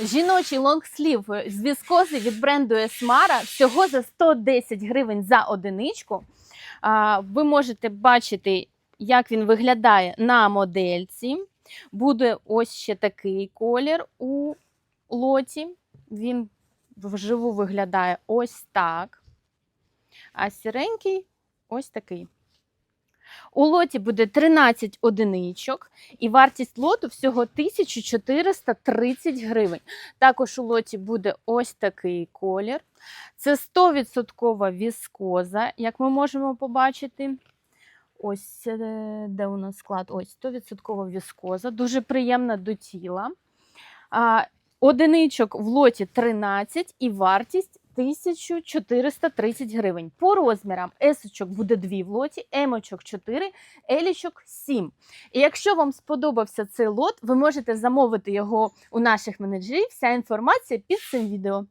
Жіночий лонгслів з віскози від бренду Esmara всього за 110 гривень за одиничку. Ви можете бачити, як він виглядає на модельці. Буде ось ще такий колір у лоті. Він вживу виглядає ось так. А сіренький ось такий. У лоті буде 13 одиничок, і вартість лоту всього 1430 гривень. Також у лоті буде ось такий колір. Це 100% віскоза, як ми можемо побачити. Ось е, де у нас склад. Ось 100% віскоза, дуже приємна до тіла. Одиничок в лоті 13 і вартість 1430 гривень. По розмірам есочок буде 2 в лоті, емочок 4, елічок 7. І якщо вам сподобався цей лот, ви можете замовити його у наших менеджерів. Вся інформація під цим відео.